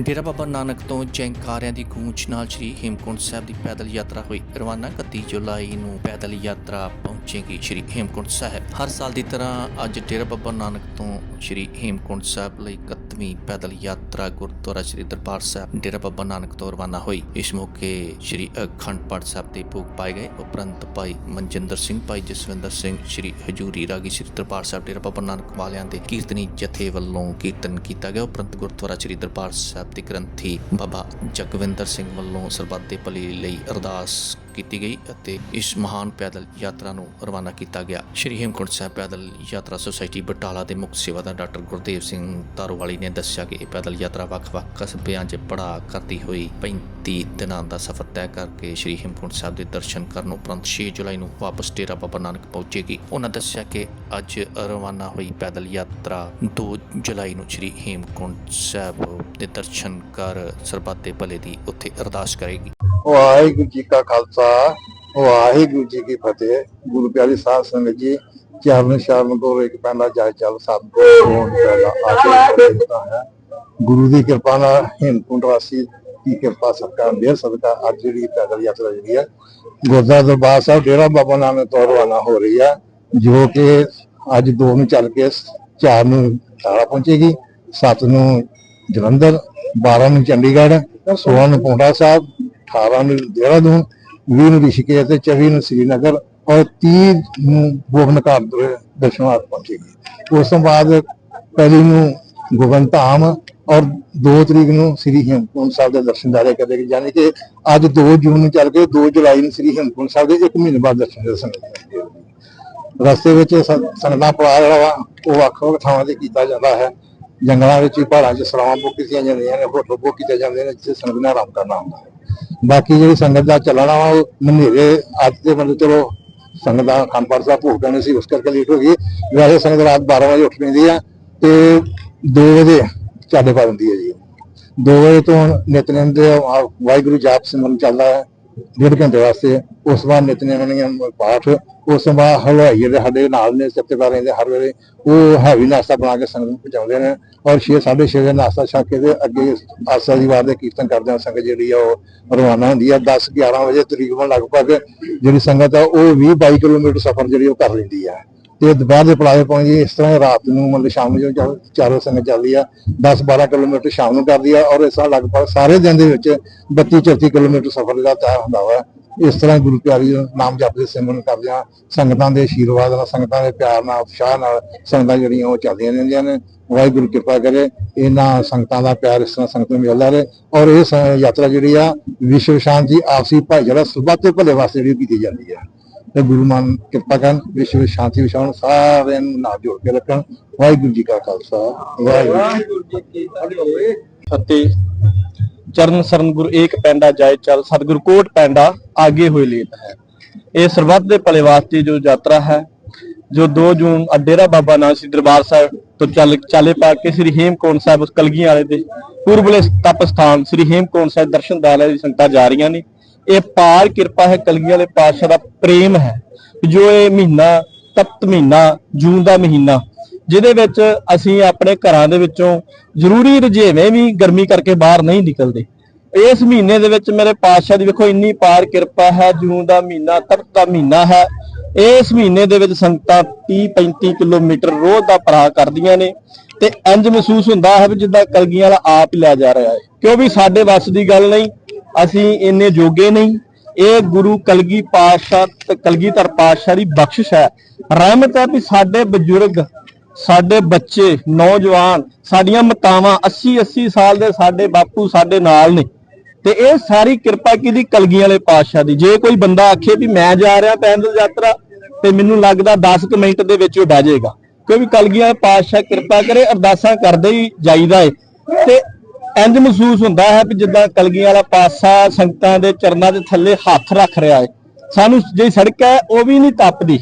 ਡੇਰਾ ਬਾਬਾ ਨਾਨਕ ਤੋਂ ਜੈਂਕਾਰਿਆਂ ਦੀ ਗੂੰਜ ਨਾਲ ਸ੍ਰੀ ਹੇਮਕੁੰਟ ਸਾਹਿਬ ਦੀ ਪੈਦਲ ਯਾਤਰਾ ਹੋਈ। ਰਵਾਨਾ 31 ਜੁਲਾਈ ਨੂੰ ਪੈਦਲ ਯਾਤਰਾ ਪਹੁੰਚੇਗੀ ਸ੍ਰੀ ਹੇਮਕੁੰਟ ਸਾਹਿਬ। ਹਰ ਸਾਲ ਦੀ ਤਰ੍ਹਾਂ ਅੱਜ ਡੇਰਾ ਬਾਬਾ ਨਾਨਕ ਤੋਂ ਸ੍ਰੀ ਹੇਮਕੁੰਟ ਸਾਹਿਬ ਲਈ 31ਵੀਂ ਪੈਦਲ ਯਾਤਰਾ ਗੁਰਦੁਆਰਾ ਸ੍ਰੀ ਦਰਬਾਰ ਸਾਹਿਬ ਡੇਰਾ ਬਾਬਾ ਨਾਨਕ ਤੋਂ ਰਵਾਨਾ ਹੋਈ। ਇਸ ਮੌਕੇ ਸ੍ਰੀ ਅਖੰਡ ਪਾਠ ਸਾਹਿਬ ਦੇ ਭੋਗ ਪਾਏ ਗਏ। ਉਪਰੰਤ ਭਾਈ ਮਨਜਿੰਦਰ ਸਿੰਘ, ਭਾਈ ਜਸਵਿੰਦਰ ਸਿੰਘ, ਸ੍ਰੀ ਹਜੂਰੀ ਰਾਗੀ ਸ੍ਰੀ ਦਰਬਾਰ ਸਾਹਿਬ ਡੇਰਾ ਬਾਬਾ ਨਾਨਕ ਵਾਲਿਆਂ ਦੇ ਕੀਰਤਨੀ ਜਥੇ ਵੱਲੋਂ ਕੀਰਤਨ ਕੀਤਾ ਗਿਆ। ਉਪਰੰਤ ਗੁਰਦੁਆਰਾ ਸ੍ਰੀ ਦਰਬਾਰ ਸਾਹਿਬ ਦੇ ਗ੍ਰੰਥੀ ਬਾਬਾ ਜਗਵਿੰਦਰ ਸਿੰਘ ਵੱਲੋਂ ਸਰਬੱਤ ਦੇ ਭਲੇ ਲਈ ਅਰਦਾਸ ਕੀਤੀ ਗਈ ਅਤੇ ਇਸ ਮਹਾਨ ਪੈਦਲ ਯਾਤਰਾ ਨੂੰ ਰਵਾਨਾ ਕੀਤਾ ਗਿਆ। ਸ਼੍ਰੀ ਹੇਮਕੁੰਟ ਸਾਹਿਬ ਪੈਦਲ ਯਾਤਰਾ ਸੁਸਾਇਟੀ ਬਟਾਲਾ ਦੇ ਮੁੱਖ ਸੇਵਾਦਾਰ ਡਾਕਟਰ ਗੁਰਦੇਵ ਸਿੰਘ ਤਾਰੋਵਾਲੀ ਨੇ ਦੱਸਿਆ ਕਿ ਇਹ ਪੈਦਲ ਯਾਤਰਾ ਵੱਖ-ਵੱਖ ਕਸਬਿਆਂ 'ਚ ਪੜਾ ਕਰਦੀ ਹੋਈ 35 ਦਿਨਾਂ ਦਾ ਸਫ਼ਰ ਤੈਅ ਕਰਕੇ ਸ਼੍ਰੀ ਹੇਮਕੁੰਟ ਸਾਹਿਬ ਦੇ ਦਰਸ਼ਨ ਕਰਨ ਉਪਰੰਤ 6 ਜੁਲਾਈ ਨੂੰ ਵਾਪਸ ਡੇਰਾ ਬਾਬਾ ਨਾਨਕ ਪਹੁੰਚੇਗੀ। ਉਹਨਾਂ ਦੱਸਿਆ ਕਿ ਅੱਜ ਰਵਾਨਾ ਹੋਈ ਪੈਦਲ ਯਾਤਰਾ 2 ਜੁਲਾਈ ਨੂੰ ਸ਼੍ਰੀ ਹੇਮਕੁੰਟ ਸਾਹਿਬ ਦੇ ਦਰਸ਼ਨ ਕਰ ਸਰਬੱਤੇ ਭਲੇ ਦੀ ਉੱਥੇ ਅਰਦਾਸ ਕਰੇਗੀ। ਵਾਹਿਗੁਰੂ ਜੀ ਕਾ ਖਾਲਸਾ ਵਾਹਿਗੁਰੂ ਜੀ ਕੀ ਫਤਿਹ, ਗੁਰੂ ਪਿਆਰੀ ਸਾਧ ਸੰਗਤ ਜੀ, ਚਰਨ ਸ਼ਰਨ ਤੋਂ ਇੱਕ ਪਹਿਲਾ ਜਾਇ ਚੱਲ ਸਭ ਤੋਂ ਪਹਿਲਾ ਆਗੇ ਹੈ। ਗੁਰੂ ਦੀ ਕਿਰਪਾ ਨਾਲ ਹਿੰਦਕੁੰਟ ਵਾਸੀ ਦੀ ਕਿਰਪਾ ਸਦਕਾ ਮੇਰ ਸਦਕਾ ਅੱਜ ਜਿਹੜੀ ਪੈਦਲ ਯਾਤਰਾ ਜਿਹੜੀ ਹੈ, ਗੁਰਦੁਆਰਾ ਦਰਬਾਰ ਸਾਹਿਬ ਡੇਰਾ ਬਾਬਾ ਨਾਨਕ ਤੋਂ ਰਵਾਨਾ ਹੋ ਰਹੀ ਹੈ, ਜੋ ਕਿ ਅੱਜ ਦੋ ਨੂੰ ਚੱਲ ਕੇ 4 ਨੂੰ ਤਾਰਾ ਪਹੁੰਚੇਗੀ 7 ਨੂੰ ਜਲੰਧਰ 12 ਨੂੰ ਚੰਡੀਗੜ੍ਹ 16 ਨੂੰ ਪੌਂਡਾ ਸਾਹਿਬ 18 ਨੂੰ ਦੇਹਰਾਦੂਨ 20 ਨੂੰ ਰਿਸ਼ੀਕੇਸ਼ ਤੇ 24 ਨੂੰ ਸ੍ਰੀਨਗਰ ਔਰ 30 ਨੂੰ ਗੋਬਿੰਦਘਾਟ ਦੇ ਦਰਸ਼ਨਾਰਥ ਪਹੁੰਚੇਗੀ ਉਸ ਤੋਂ ਬਾਅਦ ਪਹਿਲੀ ਨੂੰ ਗੋਬਿੰਦ ਧਾਮ ਔਰ 2 ਤਰੀਕ ਨੂੰ ਸ੍ਰੀ ਹੇਮਕੁੰਟ ਸਾਹਿਬ ਦੇ ਦਰਸ਼ਨ ਦਾਰੇ ਕਰੇਗੀ ਯਾਨੀ ਕਿ ਅੱਜ 2 ਜੂਨ ਨੂੰ ਚੱਲ ਕੇ 2 ਜੁਲਾਈ ਨੂੰ ਸ੍ਰੀ ਹੇਮਕੁੰਟ ਸਾਹਿਬ ਦੇ 1 ਮਹੀਨੇ ਬਾਅਦ ਦਰਸ਼ਨ ਦੇ ਸੰਗਤ ਰਸਤੇ ਵਿੱਚ ਸੰ- ਸੰਗਤਾਂ ਪੜਾ ਜਿਹੜਾ ਵਾ, ਉਹ ਵੱਖ ਵੱਖ ਥਾਵਾਂ ਤੇ ਕੀਤਾ ਜਾਂਦਾ ਹੈ। ਜੰਗਲਾਂ ਵਿੱਚ ਵੀ ਪਹਾੜਾਂ 'ਚ ਸਰਾਵਾਂ ਬੁੱਕ ਕੀਤੀਆਂ ਜਾਂਦੀਆਂ ਨੇ, ਹੋਟਲ ਬੁੱਕ ਕੀਤੇ ਜਾਂਦੇ ਨੇ, ਜਿੱਥੇ ਸੰਗਤ ਨੇ ਆਰਾਮ ਕਰਨਾ ਹੁੰਦਾ ਹੈ। ਬਾਕੀ ਜਿਹੜੀ ਸੰਗਤ ਦਾ ਚੱਲਣਾ ਵਾ ਉਹ ਮਨੇਰੇ ਅੱਜ ਦੇ ਮਤਲਬ ਚਲੋ ਸੰਗਤ ਦਾ ਖਾਨਪਾਰ ਸਾਹਿਬ ਭੋਗ ਪੈਣੇ ਸੀ, ਉਸ ਕਰਕੇ ਲੇਟ ਹੋ ਗਈ। ਵੈਸੇ ਸੰਗਤ ਰਾਤ 12 ਵਜੇ ਉੱਠ ਪੈਂਦੀ ਆ ਤੇ 2 ਵਜੇ ਚਾਲੇ ਪਾ ਦਿੰਦੀ ਹੈ ਜੀ। 2 ਵਜੇ ਤੋਂ ਨਿਤਨੇਮ ਦੇ ਵਾਹਿਗੁਰੂ ਜਾਪ ਸਿਮਰਨ ਚੱਲਦਾ ਹੈ। ਡੇਢ ਘੰਟੇ ਵਾਸਤੇ ਉਸ ਤੋਂ ਬਾਅਦ ਨਿਤਨੇਮ ਦੀਆਂ ਪਾਠ, ਉਸ ਤੋਂ ਬਾਅਦ ਹਲਵਾਈ ਜਿਹੜੇ ਸਾਡੇ ਨਾਲ ਨੇ ਸੱਤੇਦਾਰ ਰਹਿੰਦੇ ਹਰ ਵੇਲੇ, ਉਹ ਹੈਵੀ ਨਾਸ਼ਤਾ ਬਣਾ ਕੇ ਸੰਗਤ ਨੂੰ ਪਹੁੰਚਾਉਂਦੇ ਨੇ ਔਰ 6 6:30 ਦੇ ਨਾਸ਼ਤਾ ਛਕ ਕੇ ਤੇ ਅੱਗੇ ਆਸਾ ਦੀ ਵਾਰ ਦੇ ਕੀਰਤਨ ਕਰਦੇ ਆ ਸੰਗਤ ਜਿਹੜੀ ਆ ਉਹ ਰਵਾਨਾ ਹੁੰਦੀ ਆ। 10 11 ਵਜੇ ਤਕਰੀਬਨ ਲਗਭਗ ਜਿਹੜੀ ਸੰਗਤ ਆ ਉਹ 20 22 ਕਿਲੋਮੀਟਰ ਸਫ਼ਰ ਜਿਹੜੀ ਉਹ ਕਰ ਲੈਂਦੀ ਆ। ਤੇ ਦੁਪਹਿਰ ਦੇ ਪੜਾਵੇ ਪਹੁੰਚਦੀ ਇਸ ਤਰ੍ਹਾਂ ਰਾਤ ਨੂੰ ਮਤਲਬ ਸ਼ਾਮ ਨੂੰ ਜਦੋਂ ਚਾਰੋਂ ਸੰਗਤ ਚੱਲਦੀ ਆ 10 12 ਕਿਲੋਮੀਟਰ ਸ਼ਾਮ ਨੂੰ ਕਰਦੀ ਆ, ਔਰ ਇਸ ਤਰ੍ਹਾਂ ਲਗਭਗ ਸਾਰੇ ਦਿਨ ਦੇ ਵਿੱਚ 32 34 ਕਿਲੋਮੀਟਰ ਸਫ਼ਰ ਦਾ ਤੈਅ ਹੁੰਦਾ ਵਾ। ਇਸ ਤਰ੍ਹਾਂ ਗੁਰੂ ਪਿਆਰੀ ਦਾ ਨਾਮ ਜਪਦੇ ਸਿਮਰਨ ਕਰਦੇ ਕਰਦਿਆਂ ਸੰਗਤਾਂ ਦੇ ਆਸ਼ੀਰਵਾਦ ਨਾਲ, ਸੰਗਤਾਂ ਦੇ ਪਿਆਰ ਨਾਲ, ਉਤਸ਼ਾਹ ਨਾਲ ਸੰਗਤਾਂ ਜਿਹੜੀਆਂ ਉਹ ਚੱਲਦੀਆਂ ਰਹਿੰਦੀਆਂ ਨੇ। ਵਾਹਿਗੁਰੂ ਕਿਰਪਾ ਕਰੇ, ਇਹਨਾਂ ਸੰਗਤਾਂ ਦਾ ਪਿਆਰ ਇਸ ਤਰ੍ਹਾਂ ਸੰਗਤ ਨੂੰ ਮਿਲਦਾ ਰਹੇ, ਔਰ ਇਹ ਸ- ਯਾਤਰਾ ਜਿਹੜੀ ਆ, ਵਿਸ਼ਵ ਸ਼ਾਂਤੀ ਆਪਸੀ ਭਾਈਚਾਰਾ, ਸੁਭਾਅ ਤੇ ਭਲੇ ਵਾਸਤੇ ਜਿਹੜੀ ਕੀਤੀ ਜਾਂਦੀ ਆ। ਤੇ ਗੁਰੂ ਮਾਨ ਕਿਰਪਾ ਕਰਨ ਵਿਸ਼ਵ ਸ਼ਾਂਤੀ ਵਿਛਾਉਣ, ਸਾਰਿਆਂ ਨੂੰ ਨਾਲ ਜੋੜ ਕੇ ਰੱਖਣ। ਵਾਹਿਗੁਰੂ ਜੀ ਕਾ ਖਾਲਸਾ, ਵਾਹਿਗੁਰੂ ਅਤੇ ਚਰਨ ਸਰਨ ਗੁਰੂ ਏਕ ਪੈਂਡਾ ਜਾਏ ਚੱਲ, ਸਤਿਗੁਰੂ ਕੋਟ ਪੈਂਡਾ ਆਗੇ ਹੋਏ ਲੇਤ ਹੈ। ਇਹ ਸਰਬੱਤ ਦੇ ਭਲੇ ਵਾਸਤੇ ਜੋ ਯਾਤਰਾ ਹੈ, ਜੋ 2 ਜੂਨ ਅਡੇਰਾ ਬਾਬਾ ਨਾਨਕ ਸ੍ਰੀ ਦਰਬਾਰ ਸਾਹਿਬ ਤੋਂ ਚੱਲ, ਚਾਲੇ ਪਾ ਕੇ ਸ੍ਰੀ ਹੇਮਕੁੰਟ ਸਾਹਿਬ ਉਸ ਕਲਗੀਆਂ ਵਾਲੇ ਦੇ ਪੂਰਬਲੇ ਤਪ ਸਥਾਨ, ਸ੍ਰੀ ਹੇਮਕੁੰਟ ਸਾਹਿਬ ਦਰਸ਼ਨ ਦਾਲੇ ਦੀ ਸੰਗਤਾਂ ਜਾ ਰਹੀਆਂ ਨੇ। ਇਹ ਪਾਰ ਕਿਰਪਾ ਹੈ ਕਲਗੀਆਂ ਵਾਲੇ ਪਾਤਸ਼ਾਹ ਦਾ ਪ੍ਰੇਮ ਹੈ। ਜੋ ਇਹ ਮਹੀਨਾ, ਤਪਤ ਮਹੀਨਾ, ਜੂਨ ਦਾ ਮਹੀਨਾ, ਜਿਹਦੇ ਵਿੱਚ ਅਸੀਂ ਆਪਣੇ ਘਰਾਂ ਦੇ ਵਿੱਚੋਂ ਜ਼ਰੂਰੀ ਰੁਝੇਵੇਂ ਵੀ ਗਰਮੀ ਕਰਕੇ ਬਾਹਰ ਨਹੀਂ ਨਿਕਲਦੇ। ਇਸ ਮਹੀਨੇ ਦੇ ਵਿੱਚ ਮੇਰੇ ਪਾਤਸ਼ਾਹ ਦੀ ਵੇਖੋ ਇੰਨੀ ਪਾਰ ਕਿਰਪਾ ਹੈ, ਜੂਨ ਦਾ ਮਹੀਨਾ, ਤਪਤ ਦਾ ਮਹੀਨਾ ਹੈ। ਇਸ ਮਹੀਨੇ ਦੇ ਵਿੱਚ ਸੰਗਤਾਂ 30 35 ਕਿਲੋਮੀਟਰ ਰੋਜ਼ ਦਾ ਪੜਾ ਕਰਦੀਆਂ ਨੇ ਤੇ ਇੰਜ ਮਹਿਸੂਸ ਹੁੰਦਾ ਹੈ ਵੀ ਜਿੱਦਾਂ ਕਲਗੀਆਂ ਵਾਲਾ ਆਪ ਹੀ ਲੈ ਜਾ ਰਿਹਾ ਹੈ। ਕਿਉਂ ਵੀ ਸਾਡੇ ਵੱਸ ਦੀ ਗੱਲ ਨਹੀਂ ਅਸੀਂ ਇੰਨੇ ਜੋਗੇ ਨਹੀਂ। ਇਹ ਗੁਰੂ ਕਲਗੀ ਪਾਤਸ਼ਾਹ ਤੇ ਕਲਗੀਧਰ ਪਾਤਸ਼ਾਹ ਦੀ ਬਖਸ਼ਿਸ਼ ਹੈ। ਰਹਿਮਤ ਹੈ ਵੀ ਸਾਡੇ ਬਜ਼ੁਰਗ, ਸਾਡੇ ਬੱਚੇ, ਨੌਜਵਾਨ, ਸਾਡੀਆਂ ਮਾਤਾਵਾਂ 80 80 ਸਾਲ ਦੇ ਸਾਡੇ ਬਾਪੂ ਸਾਡੇ ਨਾਲ ਨੇ। ਤੇ ਇਹ ਸਾਰੀ ਕਿਰਪਾ ਕਿਹਦੀ? ਕਲਗੀਆਂ ਵਾਲੇ ਪਾਤਸ਼ਾਹ ਦੀ। ਜੇ ਕੋਈ ਬੰਦਾ ਆਖੇ ਵੀ ਮੈਂ ਜਾ ਰਿਹਾ ਪੈਦਲ ਯਾਤਰਾ, ਤੇ ਮੈਨੂੰ ਲੱਗਦਾ 10 ਕੁ ਮਿੰਟ ਦੇ ਵਿੱਚ ਉਹ ਡਹਿ ਜਾਏਗਾ। ਕਿਉਂਕਿ ਕਲਗੀਆਂ ਵਾਲੇ ਪਾਤਸ਼ਾਹ ਕਿਰਪਾ ਕਰੇ, ਅਰਦਾਸਾਂ ਕਰਦੇ ਹੀ ਜਾਈਦਾ ਏ। ਤੇ ਇੰਜ ਮਹਿਸੂਸ ਹੁੰਦਾ ਹੈ ਵੀ ਜਿੱਦਾਂ ਕਲਗੀਆਂ ਵਾਲਾ ਪਾਸਾ ਸੰਗਤਾਂ ਦੇ ਚਰਨਾਂ ਦੇ ਥੱਲੇ ਹੱਥ ਰੱਖ ਰਿਹਾ ਹੈ। ਸਾਨੂੰ ਜਿਹੜੀ ਸੜਕ ਹੈ, ਉਹ ਵੀ ਨਹੀਂ ਤੱਪਦੀ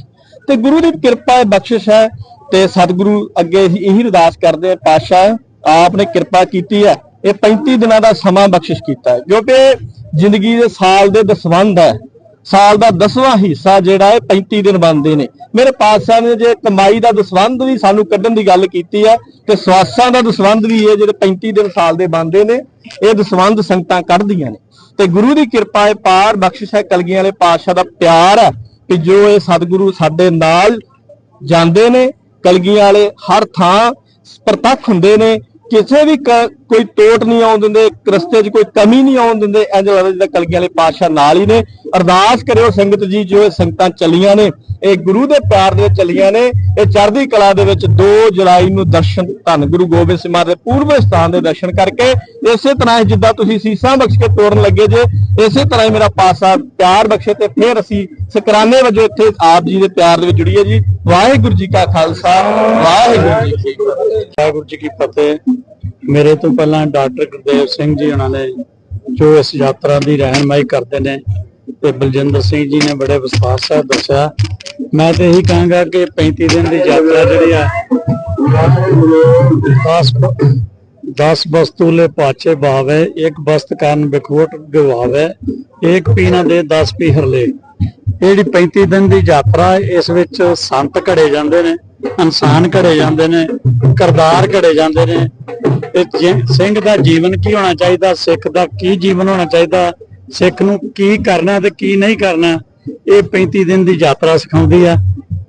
ਤੇ ਗੁਰੂ ਦੀ ਕਿਰਪਾ ਹੈ, ਬਖਸ਼ਿਸ਼ ਹੈ ਤੇ ਸਤਿਗੁਰੂ ਅੱਗੇ ਅਸੀਂ ਇਹੀ ਅਰਦਾਸ ਕਰਦੇ ਆ, ਪਾਤਸ਼ਾਹ, ਆਪ ਨੇ ਕਿਰਪਾ ਕੀਤੀ ਹੈ। ਇਹ 35 ਦਿਨਾਂ ਦਾ ਸਮਾਂ ਬਖਸ਼ਿਸ਼ ਕੀਤਾ ਹੈ। ਜੋ ਕਿ ਜ਼ਿੰਦਗੀ ਦੇ ਸਾਲ ਦੇ ਦਸਵੰਧ ਹੈ। ਸਾਲ ਦਾ 10ਵਾਂ ਹਿੱਸਾ ਜਿਹੜਾ ਹੈ 35 ਦਿਨ ਬਣਦੇ ਨੇ। ਮੇਰੇ ਪਾਤਸ਼ਾਹ ਨੇ ਜੇ ਕਮਾਈ ਦਾ ਦਸਵੰਧ ਵੀ ਸਾਨੂੰ ਕੱਢਣ ਦੀ ਗੱਲ ਕੀਤੀ ਹੈ ਤੇ ਸਵਾਸਾਂ ਦਾ ਦਸਵੰਧ ਵੀ ਇਹ ਜਿਹੜੇ 35 ਦਿਨ ਸਾਲ ਦੇ ਬਣਦੇ ਨੇ, ਇਹ ਦਸਵੰਧ ਸੰਗਤਾਂ ਕੱਢਦੀਆਂ ਨੇ। ਤੇ ਗੁਰੂ ਦੀ ਕਿਰਪਾ ਹੈ ਪਾਰ ਬਖਸ਼ਿਸ਼ ਹੈ, ਕਲਗੀਆਂ ਵਾਲੇ ਪਾਤਸ਼ਾਹ ਦਾ ਪਿਆਰ ਹੈ ਕਿ ਜੋ ਇਹ ਸਤਿਗੁਰੂ ਸਾਡੇ ਨਾਲ ਜਾਂਦੇ ਨੇ, ਕਲਗੀਆਂ ਵਾਲੇ ਹਰ ਥਾਂ ਪ੍ਰਤੱਖ ਹੁੰਦੇ ਨੇ ਕਿਸੇ ਵੀ ਕ- ਕੋਈ ਟੋਟ ਨਹੀਂ ਆਉਣ ਦਿੰਦੇ ਰਸਤੇ 'ਚ ਕੋਈ ਕਮੀ ਨਹੀਂ ਆਉਣ ਦਿੰਦੇ ਇੰਜ ਲੱਗਦਾ ਜਿੱਦਾਂ ਕਲਗੀਆਂ ਵਾਲੇ ਪਾਤਸ਼ਾਹ ਨਾਲ ਹੀ ਨੇ। ਅਰਦਾਸ ਕਰਿਓ ਸੰਗਤ ਜੀ, ਜੋ ਇਹ ਸੰਗਤਾਂ ਚੱਲੀਆਂ ਨੇ, ਇਹ ਗੁਰੂ ਦੇ ਪਿਆਰ ਦੇ ਵਿੱਚ ਚੱਲੀਆਂ ਨੇ, ਇਹ ਚੜ੍ਹਦੀ ਕਲਾ ਦੇ ਵਿੱਚ 2 ਜੁਲਾਈ ਨੂੰ ਦਰਸ਼ਨ, ਧੰਨ ਗੁਰੂ ਗੋਬਿੰਦ ਸਿੰਘ ਮਹਾਰਾਜ ਦੇ ਪੂਰਬ ਸਥਾਨ ਦੇ ਦਰਸ਼ਨ ਕਰਕੇ, ਇਸੇ ਤਰ੍ਹਾਂ ਹੀ ਜਿੱਦਾਂ ਤੁਸੀਂ ਸੀਸਾਂ ਬਖਸ਼ ਕੇ ਤੋੜਨ ਲੱਗੇ ਜੇ, ਇਸੇ ਤਰ੍ਹਾਂ ਹੀ ਮੇਰਾ ਪਾਸਾ ਪਿਆਰ ਬਖਸ਼ੇ ਤੇ ਫਿਰ ਅਸੀਂ ਸਕਰਾਨੇ ਵਜੋਂ ਇੱਥੇ ਆਪ ਜੀ ਦੇ ਪਿਆਰ ਦੇ ਵਿੱਚ ਜੁੜੀਏ ਜੀ। ਵਾਹਿਗੁਰੂ ਜੀ ਕਾ ਖਾਲਸਾ, ਵਾਹਿਗੁਰੂ ਜੀ ਕੀ ਫਤਿਹ। ਵਾਹਿਗੁਰੂ ਜੀ ਕੀ ਫਤਿਹ। ਮੇਰੇ ਤੋਂ ਪਹਿਲਾਂ ਡਾਕਟਰ ਗੁਰਦੇਵ ਸਿੰਘ ਜੀ ਉਹਨਾਂ ਨੇ ਜੋ ਇਸ ਯਾਤਰਾ ਦੀ ਰਹਿਨਮਾਈ ਕਰਦੇ ਨੇ ਤੇ ਬਲਜਿੰਦਰ ਸਿੰਘ ਜੀ ਨੇ ਬੜੇ ਵਿਸ਼ਵਾਸ ਨਾਲ ਦੱਸਿਆ। ਮੈਂ ਤੇ ਇਹੀ ਕਹਾਂਗਾ ਕਿ 35 ਦਿਨ ਦੀ ਯਾਤਰਾ ਜਿਹੜੀ ਆ 10 10 ਵਸਤੂਲੇ ਪਾਛੇ ਭਾਵੇ ਇੱਕ ਬਸਤ ਕਾਰਨ ਬਿਖੋਟ ਗਵਾਵੇ, ਇੱਕ ਪੀਣਾ ਦੇ 10 ਪੀ ਹਰਲੇ ਇਹ ਜਿਹੜੀ 35 ਦਿਨ ਦੀ ਯਾਤਰਾ, ਇਸ ਵਿੱਚ ਸੰਤ ਘੜੇ ਜਾਂਦੇ ਨੇ, ਇਨਸਾਨ ਘੜੇ ਜਾਂਦੇ ਨੇ, ਕਰਤਾਰ ਘੜੇ ਜਾਂਦੇ ਨੇ। ਤੇ ਸਿੰਘ ਦਾ ਜੀਵਨ ਕੀ ਹੋਣਾ ਚਾਹੀਦਾ, ਸਿੱਖ ਦਾ ਕੀ ਜੀਵਨ ਹੋਣਾ ਚਾਹੀਦਾ, ਸਿੱਖ ਨੂੰ ਕੀ ਕਰਨਾ ਤੇ ਕੀ ਨਹੀਂ ਕਰਨਾ, ਇਹ 35 ਦਿਨ ਦੀ ਯਾਤਰਾ ਸਿਖਾਉਂਦੀ ਆ।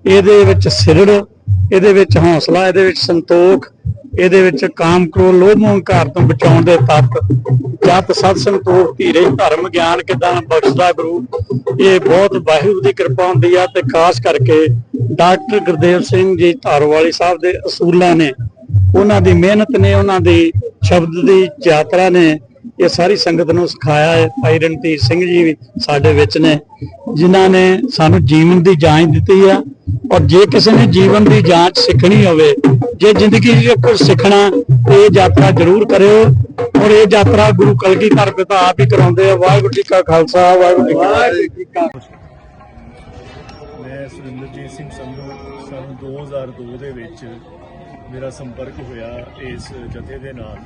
ਇਹਦੇ ਵਿੱਚ ਸਿਰੜ, ਇਹਦੇ ਵਿੱਚ ਹੌਸਲਾ, ਇਹਦੇ ਵਿੱਚ ਸੰਤੋਖ, ਇਹਦੇ ਵਿੱਚ ਕਾਮ ਕ੍ਰੋਧ, ਲੋਭ ਮੋਹ ਹੰਕਾਰ ਤੋਂ ਬਚਾਉਣ ਦੇ ਤੱਤ। ਜਤ ਸਤ ਸੰਤੋਖ, ਧੀਰੇ, ਧਰਮ, ਗਿਆਨ ਕਿਦਾਂ ਬਖਸ਼ਦਾ ਗੁਰੂ, ਇਹ ਬਹੁਤ ਵਾਹਿਗੁਰੂ ਦੀ ਕਿਰਪਾ ਹੁੰਦੀ ਆ ਤੇ ਖਾਸ ਕਰਕੇ ਡਾਕਟਰ ਗੁਰਦੇਵ ਸਿੰਘ ਜੀ ਧਾਰਵਾਲੀ ਸਾਹਿਬ ਦੇ ਅਸੂਲਾਂ ਨੇ ਉਹਨਾਂ ਦੀ ਮਿਹਨਤ ਨੇ ਉਹਨਾਂ ਦੀ ਸ਼ਬਦ ਦੀ ਯਾਤਰਾ ਨੇ ਇਹ ਸਾਰੀ ਸੰਗਤ ਨੂੰ ਸਿਖਾਇਆ ਹੈ। ਭਾਈ ਰਣਧੀਰ ਸਿੰਘ ਜੀ ਵੀ ਸਾਡੇ ਵਿੱਚ ਨੇ ਜਿਨ੍ਹਾਂ ਨੇ ਸਾਨੂੰ ਜੀਵਨ ਦੀ ਜਾਂਚ ਦਿੱਤੀ ਆ ਔਰ ਜੇ ਕਿਸੇ ਨੇ ਜੀਵਨ ਦੀ ਜਾਂਚ ਸਿੱਖਣੀ ਹੋਵੇ ਜੇ ਜ਼ਿੰਦਗੀ 'ਚ ਕੁਝ ਸਿੱਖਣਾ ਤੇ ਇਹ ਯਾਤਰਾ ਜ਼ਰੂਰ ਕਰਿਓ ਔਰ ਇਹ ਯਾਤਰਾ ਗੁਰੂ ਕਲਗੀਧਰ ਪਿਤਾ ਆਪ ਹੀ ਕਰਾਉਂਦੇ ਆ। ਵਾਹਿਗੁਰੂ ਜੀ ਕਾ ਖਾਲਸਾ ਵਾਹਿਗੁਰੂ ਜੀ ਕੀ ਫਤਿਹ। ਮੈਂ ਸੁਰਿੰਦਰਜੀਤ ਸਿੰਘ ਸੰਧੂ ਸਨ 2002 ਦੇ ਵਿੱਚ ਮੇਰਾ ਸੰਪਰਕ ਹੋਇਆ ਇਸ ਜਥੇ ਦੇ ਨਾਲ।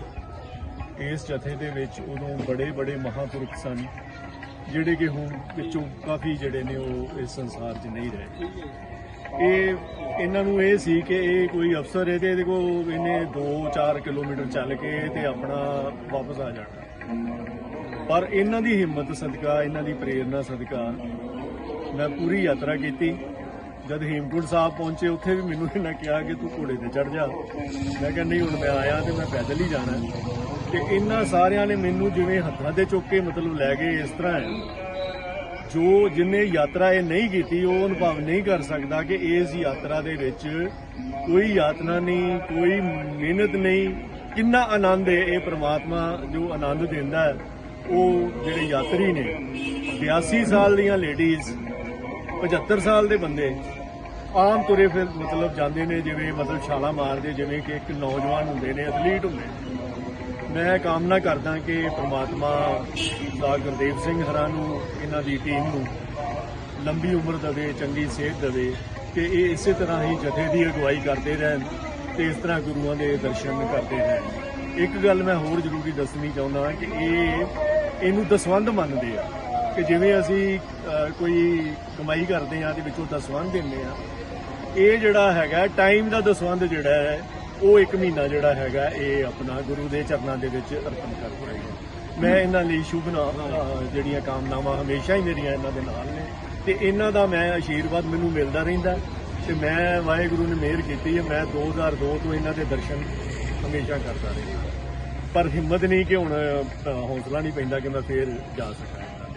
ਇਸ ਜਥੇ ਦੇ ਵਿੱਚ ਉਦੋਂ ਬੜੇ ਬੜੇ ਮਹਾਪੁਰਖ ਸਨ, ਜਿਹੜੇ ਕਿ ਹੁਣ ਵਿੱਚੋਂ ਕਾਫੀ ਜਿਹੜੇ ਨੇ ਉਹ ਇਸ ਸੰਸਾਰ 'ਚ ਨਹੀਂ ਰਹੇ। ਇਹ, ਇਹਨਾਂ ਨੂੰ ਇਹ ਸੀ ਕਿ ਇਹ ਕੋਈ ਅਫਸਰ ਹੈ ਤੇ ਇਹਦੇ ਕੋਲ ਇਹਨੇ 2-4 ਕਿਲੋਮੀਟਰ ਚੱਲ ਕੇ ਤੇ ਆਪਣਾ ਵਾਪਸ ਆ ਜਾਣਾ। ਪਰ ਇਹਨਾਂ ਦੀ ਹਿੰਮਤ ਸਦਕਾ, ਇਹਨਾਂ ਦੀ ਪ੍ਰੇਰਣਾ ਸਦਕਾ ਮੈਂ ਪੂਰੀ ਯਾਤਰਾ ਕੀਤੀ। ਜਦ ਹੇਮਕੁੰਟ ਸਾਹਿਬ ਪਹੁੰਚੇ, ਉੱਥੇ ਵੀ ਮੈਨੂੰ ਇਹਨਾਂ ਕਿਹਾ ਕਿ ਤੂੰ ਘੋੜੇ ਤੇ ਚੜ ਜਾ। ਮੈਂ ਕਿਹਾ, ਨਹੀਂ, ਹੁਣ ਮੈਂ ਆਇਆ ਤੇ ਮੈਂ ਪੈਦਲ ਹੀ ਜਾਣਾ ਹੈ। ਤੇ ਇਹਨਾਂ ਸਾਰਿਆਂ ਨੇ ਮੈਨੂੰ ਜਿਵੇਂ ਹੱਥਾਂ ਤੇ ਚੁੱਕ ਕੇ ਮਤਲਬ ਲੈ ਗਏ ਇਸ ਤਰ੍ਹਾਂ ਹੈ। ਜੋ ਜਿਨੇ ਯਾਤਰਾ ਇਹ ਨਹੀਂ ਕੀਤੀ, ਉਹ ਅਨੁਭਵ ਨਹੀਂ ਕਰ ਸਕਦਾ ਕਿ ਇਸ ਯਾਤਰਾ ਦੇ ਵਿੱਚ ਕੋਈ ਯਾਤਨਾ ਨਹੀਂ, ਕੋਈ ਮਿਹਨਤ ਨਹੀਂ। ਕਿੰਨਾ ਆਨੰਦ ਹੈ ਇਹ ਪ੍ਰਮਾਤਮਾ ਜੋ ਆਨੰਦ ਦਿੰਦਾ ਹੈ। ਉਹ ਜਿਹੜੇ ਯਾਤਰੀ ਨੇ 82 ਸਾਲ ਦੀਆਂ ਲੇਡੀਜ਼ 75 ਸਾਲ ਦੇ ਬੰਦੇ ਆਮ ਤੁਰੇ ਫਿਰ ਮਤਲਬ ਜਾਂਦੇ ਨੇ, ਜਿਵੇਂ ਮਤਲਬ ਛਾਲਾ ਮਾਰਦੇ, ਜਿਵੇਂ ਕਿ ਇੱਕ ਨੌਜਵਾਨ ਹੁੰਦੇ ਨੇ ਐਥਲੀਟ ਹੁੰਦੇ ਨੇ। ਮੈਂ ਕਾਮਨਾ ਕਰਦਾ ਕਿ ਪ੍ਰਮਾਤਮਾ ਦਾ ਗੁਰਦੇਵ ਸਿੰਘ ਹਰਾਂ ਨੂੰ, ਇਹਨਾਂ ਦੀ ਟੀਮ ਨੂੰ ਲੰਬੀ ਉਮਰ ਦੇਵੇ, ਚੰਗੀ ਸਿਹਤ ਦੇਵੇ ਤੇ ਇਹ ਇਸੇ ਤਰ੍ਹਾਂ ਹੀ ਜਥੇ ਦੀ ਅਗਵਾਈ ਕਰਦੇ ਰਹਿਣ ਤੇ ਇਸ ਤਰ੍ਹਾਂ ਗੁਰੂਆਂ ਦੇ ਦਰਸ਼ਨ ਕਰਦੇ ਰਹਿਣ ਇੱਕ ਗੱਲ ਮੈਂ ਹੋਰ ਜ਼ਰੂਰੀ ਦੱਸਣੀ ਚਾਹੁੰਦਾ ਕਿ ਇਹ ਇਹਨੂੰ ਦਸਵੰਧ ਮੰਨਦੇ ਆ ਕਿ ਜਿਵੇਂ ਅਸੀਂ ਕੋਈ ਕਮਾਈ ਕਰਦੇ ਆ ਤੇ ਵਿੱਚੋਂ ਦਸਵੰਧ ਦਿੰਦੇ ਆ ਇਹ ਜਿਹੜਾ ਹੈਗਾ ਟਾਈਮ ਦਾ ਦਸਵੰਧ ਜਿਹੜਾ ਹੈ ਉਹ ਇੱਕ ਮਹੀਨਾ ਜਿਹੜਾ ਹੈਗਾ ਇਹ ਆਪਣਾ ਗੁਰੂ ਦੇ ਚਰਨਾਂ ਦੇ ਵਿੱਚ ਅਰਪਣ ਕਰ ਰਹੇ ਮੈਂ ਇਹਨਾਂ ਲਈ ਸ਼ੁਭ ਜਿਹੜੀਆਂ ਕਾਮਨਾਵਾਂ ਹਮੇਸ਼ਾ ਹੀ ਮੇਰੀਆਂ ਇਹਨਾਂ ਦੇ ਨਾਲ ਨੇ। ਤੇ ਇਹਨਾਂ ਦਾ ਮੈਂ ਆਸ਼ੀਰਵਾਦ ਮੈਨੂੰ ਮਿਲਦਾ ਰਹਿੰਦਾ ਤੇ ਮੈਂ ਵਾਹਿਗੁਰੂ ਨੇ ਮਿਹਰ ਕੀਤੀ ਹੈ। ਮੈਂ 2002 ਤੋਂ ਇਹਨਾਂ ਦੇ ਦਰਸ਼ਨ ਹਮੇਸ਼ਾ ਕਰਦਾ ਰਿਹਾ ਪਰ ਹਿੰਮਤ ਨਹੀਂ ਕਿ ਹੁਣ ਹੌਸਲਾ ਨਹੀਂ ਪੈਂਦਾ ਕਿ ਮੈਂ ਫੇਰ ਜਾ ਸਕਾਂ।